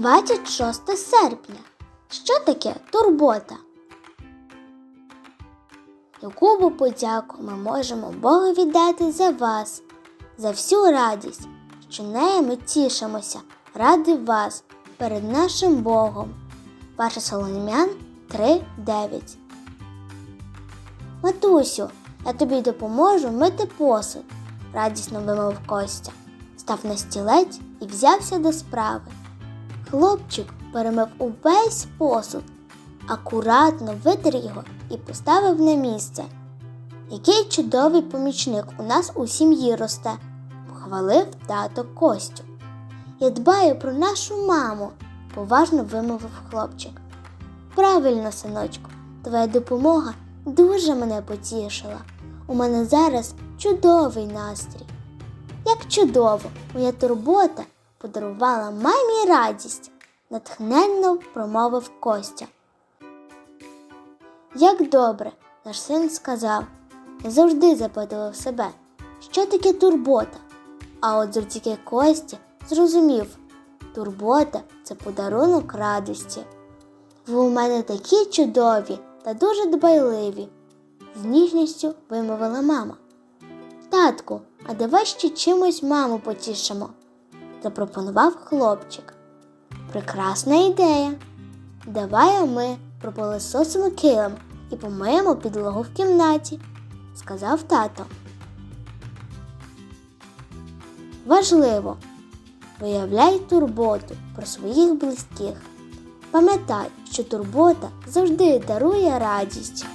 26 серпня. Що таке турбота? Яку б подяку ми можемо Богу віддати за вас, за всю радість, що нею ми тішимося ради вас перед нашим Богом. Ваша Солом'ян 3.9 Матусю, я тобі допоможу мити посуд, радісно вимовив Костя, став на стілець і взявся до справи. Хлопчик перемив увесь посуд, акуратно витер його і поставив на місце. Який чудовий помічник у нас у сім'ї росте, похвалив тато Костю. Я дбаю про нашу маму, поважно вимовив хлопчик. Правильно, синочку, твоя допомога дуже мене потішила. У мене зараз чудовий настрій. Як чудово, моя турбота подарувала мамі радість, натхненно промовив Костя. Як добре, наш син сказав, я завжди запитував себе, що таке турбота. А от завдяки Кості зрозумів, турбота це подарунок радості. Ви у мене такі чудові та дуже дбайливі, з ніжністю вимовила мама. Татку, а давай ще чимось маму потішимо, запропонував хлопчик. Прекрасна ідея. Давай ми пропилисосимо килим і помиємо підлогу в кімнаті, сказав тато. Важливо виявляй турботу про своїх близьких. Пам'ятай, що турбота завжди дарує радість.